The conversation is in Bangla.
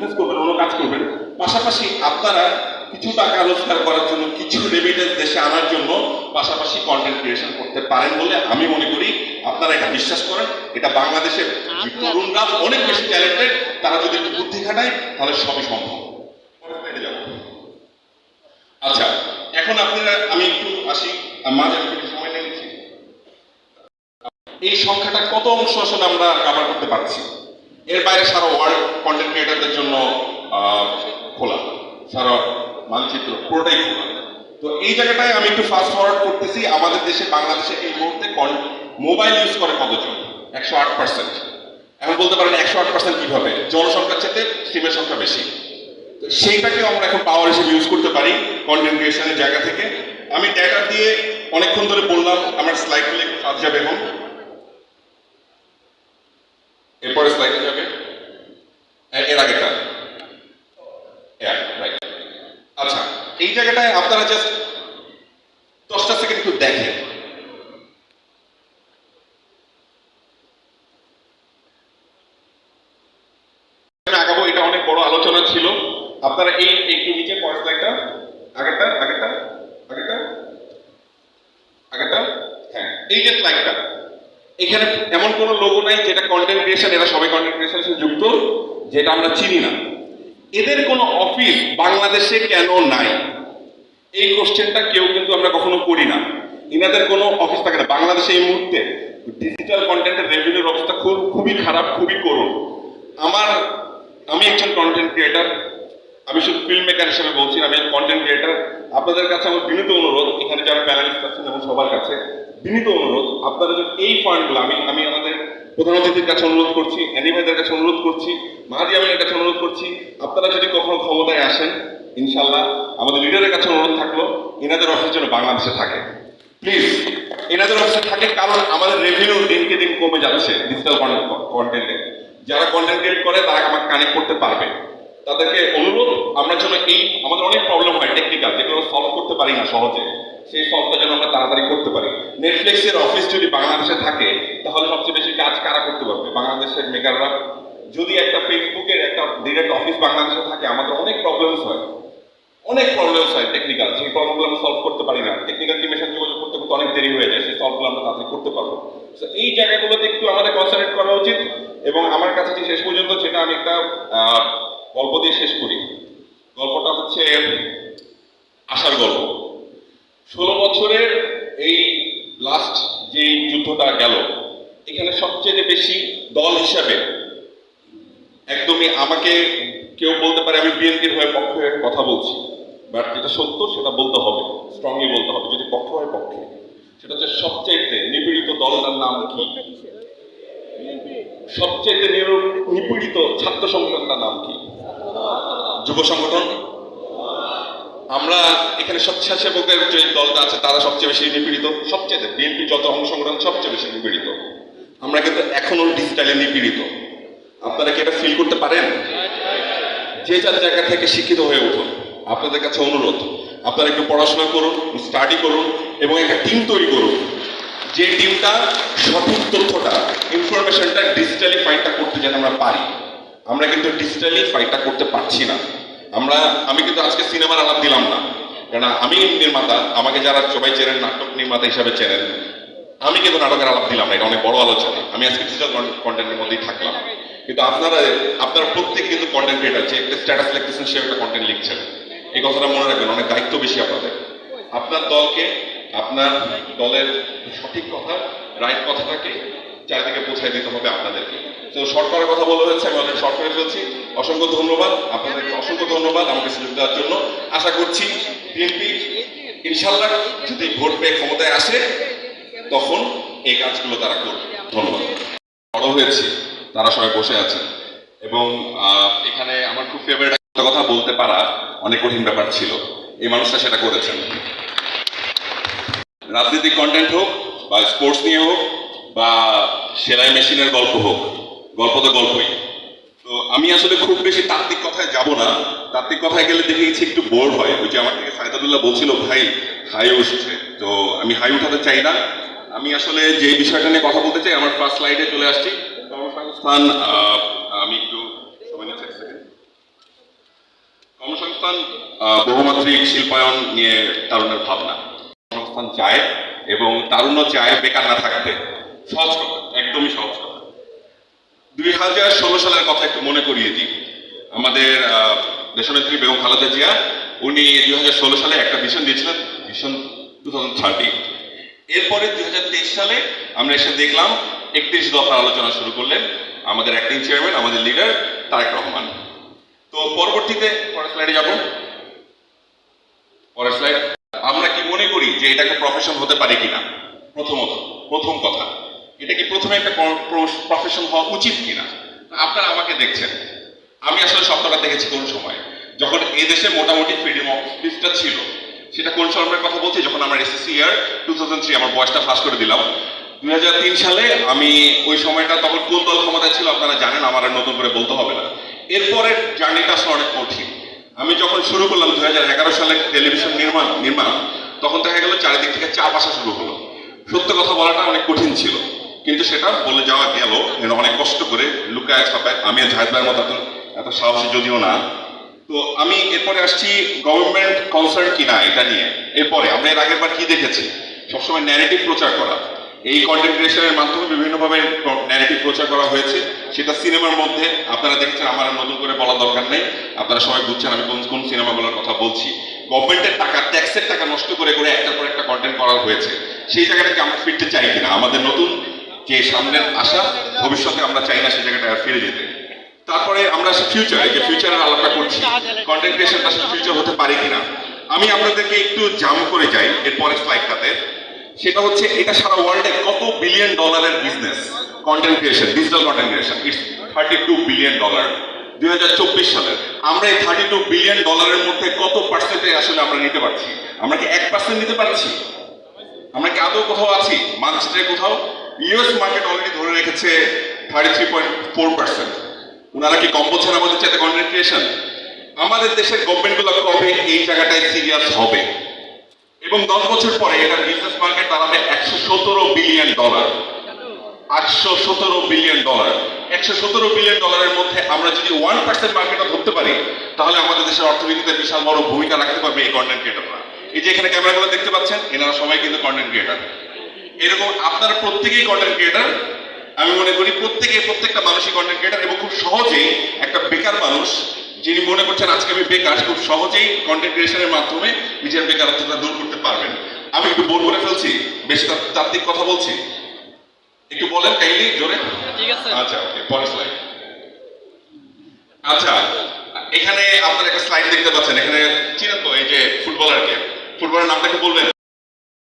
বিজনেস করবেন অন্য কাজ করবেন। পাশাপাশি আপনারা কিছু টাকা রোজগার করার জন্য কিছু রেমিটেন্স দেশে আনার জন্য পাশাপাশি কন্টেন্ট ক্রিয়েশন করতে পারেন বলে আমি মনে করি। আপনারা এটা বিশ্বাস করেন এটা বাংলাদেশের তরুণরা অনেক বেশি ট্যালেন্টেড তারা যদি একটু বুদ্ধি খাটায় তাহলে সবই সম্ভব। আচ্ছা এখন আপনারা আমি একটু আসি মাঝে একটু সময় নিয়ে নিচ্ছি। এই সংখ্যাটা কত অংশ আসলে আমরা কভার করতে পারছি? এর বাইরে সারা ওয়ার্ল্ড কন্টেন্ট ক্রিয়েটারদের জন্য খোলা। সারা মানচিত্র, পুরোটাই খোলা। তো এই জায়গাটায় আমি একটু ফাস্ট ফরওয়ার্ড করতেছি, আমাদের দেশে, বাংলাদেশে এই মুহূর্তে মোবাইল ইউজ করে কতজন? একশো আট পার্সেন্ট এখন বলতে পারেন একশো আট পার্সেন্ট কীভাবে? জনসংখ্যার চেয়ে সিমের সংখ্যা বেশি। তো সেইটাকে আমরা এখন পাওয়ার হিসেবে ইউজ করতে পারি কন্টেন্ট ক্রিয়েশনের জায়গা থেকে। আমি ডেটা দিয়ে অনেকক্ষণ ধরে বললাম, আমার স্লাইডগুলো একটু ফাস্ট যাবে এখন এরপরে স্লাইডে যাবে এর আগেটা আচ্ছা এই জায়গাটায় আপনারা জাস্ট দশটা সেকেন্ড একটু দেখেন। আগাবো, এটা অনেক বড় আলোচনা ছিল। আপনারা এই একটু নিচে পরের স্লাইডটা আগেরটা আগেরটা আগেরটা আগেরটা হ্যাঁ এই যে স্লাইডটা এখানে এমন কোনো লোগো নাই যেটা কন্টেন্ট ক্রিয়েশন এরা সবাই কন্টেন্ট ক্রিয়েশনের যুক্ত। যেটা আমরা চিনি না। এদের কোনো অফিস বাংলাদেশে কেন নাই? এই কোশ্চেনটা কেউ কিন্তু আমরা কখনো করি না। ইনাদের কোনো অফিস থাকে না। বাংলাদেশে এই মুহূর্তে ডিজিটাল কন্টেন্টের রেভিনিউর অবস্থা খুব, খুবই খারাপ, খুবই করুন আমার, আমি একজন কন্টেন্ট ক্রিয়েটার আমি শুধু ফিল্ম মেকার হিসেবে বলছি আমি কন্টেন্ট ক্রিয়েটার আপনাদের কাছে আমার বিনীত অনুরোধ, এখানে যারা প্যানেলিস্ট আছেন এবং সবার কাছে বিনীত অনুরোধ আপনারা যদি এই ফান্ডগুলো আমি আমি আমাদের প্রধান অতিথির কাছে অনুরোধ করছি অ্যানি ভাইদের কাছে অনুরোধ করছি, মাহাদি আমিনের কাছে অনুরোধ করছি। আপনারা যদি কখনো ক্ষমতায় আসেন ইনশাল্লাহ আমাদের লিডারের কাছে অনুরোধ থাকল, এনাদের অফিস যেন বাংলাদেশে থাকে। প্লিজ এনাদের অফিসে থাকে কারণ আমাদের রেভিনিউ দিনকে দিন কমে যাচ্ছে ডিজিটাল কন্টেন্টে যারা কন্টেন্ট ক্রিয়েট করে, তারা আমাকে কানেক্ট করতে পারবে। তাদেরকে অনুরোধ আমরা যেন এই আমাদের অনেক প্রবলেম হয় টেকনিক্যাল যেগুলো সলভ করতে পারি না সহজে সেই সলভটা যেন আমরা তাড়াতাড়ি করতে পারি। নেটফ্লিক্সের অফিস যদি বাংলাদেশে থাকে তাহলে সবচেয়ে বেশি কাজ কারা করতে পারবে? বাংলাদেশের মেকাররা যদি একটা ফেসবুকের একটা ডিরেক্ট অফিস বাংলাদেশে থাকে আমাদের অনেক প্রবলেমস হয়। অনেক প্রবলেমস হয় টেকনিক্যাল সেই প্রবলেমগুলো আমরা সলভ করতে পারি না। টেকনিক্যাল টিমের সাথে যোগাযোগ করতে করতে অনেক দেরি হয়ে যায় সেই সলভগুলো আমরা তাড়াতাড়ি করতে পারব। So, এই জায়গাগুলোতে একটু আমাদের কনসেন্ট্রেট করা উচিত। এবং আমার কাছে যে শেষ পর্যন্ত যেটা আমি একটা গল্প দিয়ে শেষ করি। গল্পটা হচ্ছে আশার গল্প। ষোলো বছরের এই লাস্ট যে যুদ্ধটা গেল এখানে সবচেয়ে বেশি দল হিসাবে একদমই আমাকে কেউ বলতে পারে আমি বিএনপির হয়ে পক্ষে কথা বলছি। বাট যেটা সত্য সেটা বলতে হবে স্ট্রংলি বলতে হবে। যদি পক্ষ হয় পক্ষে। সেটা হচ্ছে সবচাইতে নিপীড়িত দলটার নাম কি? সবচাইতে নির- নিপীড়িত ছাত্র সংগঠনটার নাম কি? যুব সংগঠন। আমরা এখানে স্বেচ্ছাসেবকের যে দলটা আছে, তারা সবচেয়ে বেশি নিপীড়িত। সবচেয়ে বিএনপি যত সংগঠন সবচেয়ে বেশি নিপীড়িত। আমরা কিন্তু এখনও ডিজিটালি নিপীড়িত। আপনারা কি এটা ফিল করতে পারেন? যে যার জায়গা থেকে শিক্ষিত হয়ে উঠুন, আপনাদের কাছে অনুরোধ, আপনারা একটু পড়াশোনা করুন স্টাডি করুন, এবং একটা টিম তৈরি করুন। যে টিমটা সঠিক তথ্যটা ইনফরমেশনটা ডিজিটালি ফাইটটা করতে যেন আমরা পারি। আমরা কিন্তু ডিজিটালি ফাইটটা করতে পারছি না। আমরা, আমি কিন্তু আজকে সিনেমার আলাপ দিলাম না। কেন আমি নির্মাতা, আমাকে যারা সবাই চেনেন, নাটক নির্মাতা হিসাবে চেনেন, আমি কিন্তু নাটকের আলাপ দিলাম না, এটা অনেক বড় আলোচনা। আমি আজকে ডিজিটাল কন্টেন্টের মধ্যেই থাকলাম। কিন্তু আপনারা আপনারা প্রত্যেকে কিন্তু কন্টেন্ট ক্রিয়েটার যে একটা স্ট্যাটাস লিখতেছেন, সে একটা কন্টেন্ট লিখছেন এই কথাটা মনে রাখবেন, অনেক দায়িত্ব বেশি আপনাদের। আপনার দলকে, আপনার দলের সঠিক কথা রাইট কথাটাকে চারিদিকে পৌঁছায় দিতে হবে আপনাদেরকে। তো সরকারের কথা বলা হয়েছে, আমি অলরেডি শর্ট করে অসংখ্য ধন্যবাদ। আপনাদেরকে অসংখ্য ধন্যবাদ আমাকে সুযোগ দেওয়ার জন্য। আশা করছি বিএনপি ইনশাল্লাহ যদি ভোট পেয়ে ক্ষমতায় আসে, তখন এই কাজগুলো তারা করবে। ধন্যবাদ। বড় হয়েছে, তারা সবাই বসে আছেন এবং এখানে আমার খুব ফেভারিট কথা বলতে পারা অনেক কঠিন ব্যাপার ছিল। এই মানুষটা সেটা করেছেন রাজনৈতিক কন্টেন্ট হোক বা স্পোর্টস নিয়ে হোক বা সেলাই মেশিনের গল্প হোক, গল্প তো গল্পই। তো আমি আসলে খুব বেশি তাত্ত্বিক কথায় যাব না। তাত্ত্বিক কথায় গেলে দেখে গেছি একটু বোর হয়। ওই যে আমার থেকে সাইদাদুল্লাহ বলছিল, ভাই, হাই উঠছে। তো আমি হাই উঠাতে চাই না। আমি আসলে যে বিষয়টা নিয়ে কথা বলতে চাই, আমার ফার্স্ট স্লাইডে চলে আসছি। কর্মসংস্থান আমি একটু সময় নিচ্ছি কর্মসংস্থান বহুমাত্রিক শিল্পায়ন নিয়ে তারুণের ভাবনা। কর্মসংস্থান চায় এবং তারুণ্য চায় বেকার না থাকতে। সহজ কথা, একদমই সহজ কথা। দুই হাজার ষোলো সালের কথা একটু মনে করিয়ে দিই। আমাদের দেশনেত্রী বেগম খালেদা জিয়া, উনি দুই হাজার ষোলো সালে একটা ভিশন দিয়েছিলেন ভিশন টু থাউজেন্ড থার্টি এরপরে দুই হাজার তেইশ সালে আমরা এসে দেখলাম, একত্রিশ দফার আলোচনা শুরু করলেন আমাদের অ্যাক্টিং চেয়ারম্যান আমাদের লিডার তারেক রহমান। তো পরবর্তীতে, পরের স্লাইডে যাব। পরের স্লাইড আমরা কি মনে করি যে এটা একটা প্রফেশন হতে পারে কিনা? প্রথমত, প্রথম কথা এটা কি প্রথমে একটা প্রফেশন হওয়া উচিত কিনা? আপনারা আমাকে দেখছেন। আমি আসলে স্বপ্নটা দেখেছি কোন সময়? যখন এই দেশে মোটামুটি ফ্রিডম অফ স্পিচটা ছিল, সেটা কোন সময়ের কথা বলছি? যখন আমার SSC year two thousand three আমার বয়সটা ফাঁস করে দিলাম। দুই হাজার তিন সালে আমি ওই সময়টা তখন কোন দল ক্ষমতায় ছিল আপনারা জানেন, আমার আর নতুন করে বলতে হবে না। এরপরের জার্নিটা আসলে অনেক কঠিন। আমি যখন শুরু করলাম দুই হাজার এগারো সালে টেলিভিশন নির্মাণ নির্মাণ, তখন দেখা গেল চারিদিক থেকে চাপ আসা শুরু হলো। সত্য কথা বলাটা অনেক কঠিন ছিল। কিন্তু সেটা বলে যাওয়া গেল অনেক কষ্ট করে লুকায় ছাপায়। আমি জাহেদ ভাইয়ের মতো এত- সাহসী যদিও না। তো আমি এরপরে আসছি গভর্নমেন্ট কনসার্ন কিনা এটা নিয়ে। এরপরে আমরা এর আগের বার কি দেখেছি? সবসময় ন্যারেটিভ প্রচার করা। এই কন্টেন্ট ক্রিয়েশনের মাধ্যমে বিভিন্নভাবে ন্যারেটিভ প্রচার করা হয়েছে। সেটা সিনেমার মধ্যে, আপনারা দেখছেন আমার নতুন করে বলার দরকার নেই। আপনারা সবাই বুঝছেন আমি কোন কোন সিনেমাগুলোর কথা বলছি। গভর্নমেন্টের টাকা ট্যাক্সের টাকা নষ্ট করে করে একটার পর একটা কন্টেন্ট করা হয়েছে। সেই জায়গাটাকে আমরা ফিরতে চাই কিনা? আমাদের নতুন যে সামনের আশা, ভবিষ্যতে আমরা চাই না সে জায়গাটা ফিরে যেতে। তারপরে আমরা ফিউচার যে ফিউচারের আলাপটা করছি। কন্টেন্ট আসলে ফিউচার হতে পারে কিনা? আমি আপনাদেরকে একটু জাম করে যাই এর পরের স্লাইডটাতে সেটা হচ্ছে, এটা সারা ওয়ার্ল্ডে কত বিলিয়ন ডলারের business content creation digital content creation it's thirty two billion dollar দুই হাজার চব্বিশ সালের। আমরা এই থার্টি টু বিলিয়ন ডলারের মধ্যে কত পার্সেন্টে আসলে আমরা নিতে পারছি? আমরা কি এক পার্সেন্ট নিতে পারছি? আমরা কি আদৌ কোথাও আছি? মানচিত্রে কোথাও? ইউএস মার্কেট অলরেডি ধরে রেখেছে thirty three point four percent ওনারা কি কম আমাদের চাইতে কন্টেন্ট ক্রিয়েশন আমাদের দেশের গভর্নমেন্টগুলো কবে এই জায়গাটায় সিরিয়াস হবে? এবং দশ বছর পরে এটার বিজনেস মার্কেট দাঁড়াবে একশো সতেরো বিলিয়ন ডলার আটশো সতেরো বিলিয়ন ডলার একশো সতেরো বিলিয়ন ডলারের মধ্যে আমরা যদি ওয়ান পার্সেন্ট মার্কেটটা ধরতে পারি, তাহলে আমাদের দেশের অর্থনীতিতে বিশাল বড় ভূমিকা রাখতে পারবে এই কন্টেন্ট ক্রিয়েটাররা এই যে এখানে ক্যামেরাগুলো দেখতে পাচ্ছেন, এনারা সবাই কিন্তু কন্টেন্ট ক্রিয়েটার এরকম আপনারা প্রত্যেকেই কন্টেন্ট ক্রিয়েটার আমি মনে করি প্রত্যেকে প্রত্যেকটা মানুষই কন্টেন্ট ক্রিয়েটার এবং খুব সহজেই একটা বেকার মানুষ যিনি মনে করছেন আজকে আমি বেকার খুব সহজেই কন্টেন্ট ক্রিয়েশনের মাধ্যমে নিজের বেকারত্বটা দূর করতে পারবেন। আমি একটু বোর করে ফেলছি বেশ তাত্ত্বিক কথা বলছি। একটু বলেন কাইন্ডলি জোরে। ঠিক আছে। আচ্ছা ওকে পরের স্লাইড আচ্ছা এখানে আপনারা একটা স্লাইড দেখতে পাচ্ছেন এখানে চিনেন তো এই যে ফুটবলারকে ফুটবলের নামটা কি বলবেন।